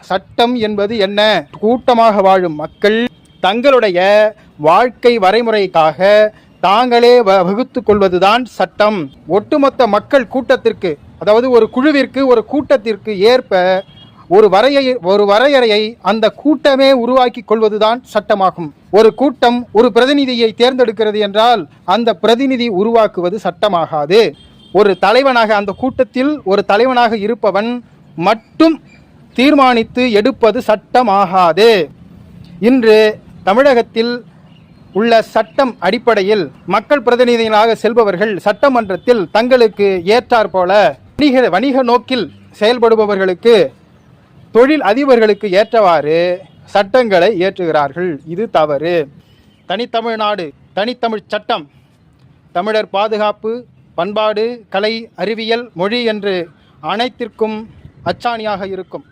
சட்டம் என்பது என்ன? கூட்டமாக வாழும் மக்கள் தங்களுடைய வாழ்க்கை வரைமுறைக்காக தாங்களே வ- கொள்வதுதான் சட்டம். ஒட்டுமொத்த மக்கள் கூட்டத்திற்கு அதாவது ஒரு குழுவிற்கு ஒரு கூட்டத்திற்கு ஏற்ப ஒரு வரையை ஒரு வரையறையை அந்த கூட்டமே உருவாக்கி கொள்வதுதான் சட்டமாகும். ஒரு கூட்டம் ஒரு பிரதிநிதியை தேர்ந்தெடுக்கிறது என்றால் அந்த பிரதிநிதி உருவாக்குவது சட்டமாகாது. ஒரு தலைவனாக அந்த கூட்டத்தில் ஒரு தலைவனாக இருப்பவன் மட்டும் தீர்மானித்து எடுப்பது சட்டமாகாது. இன்று தமிழகத்தில் உள்ள சட்டம் அடிப்படையில் மக்கள் பிரதிநிதிகளாக செல்பவர்கள் சட்டமன்றத்தில் தங்களுக்கு ஏற்றாற்போல வணிக வணிக நோக்கில் செயல்படுபவர்களுக்கு தொழில் அதிபர்களுக்கு ஏற்றவாறு சட்டங்களை இயற்றுகிறார்கள். இது தவறு. தனித்தமிழ்நாடு தனித்தமிழ் சட்டம் தமிழர் பாதுகாப்பு பண்பாடு கலை அறிவியல் மொழி என்று அனைத்திற்கும் அச்சாணியாக இருக்கும்.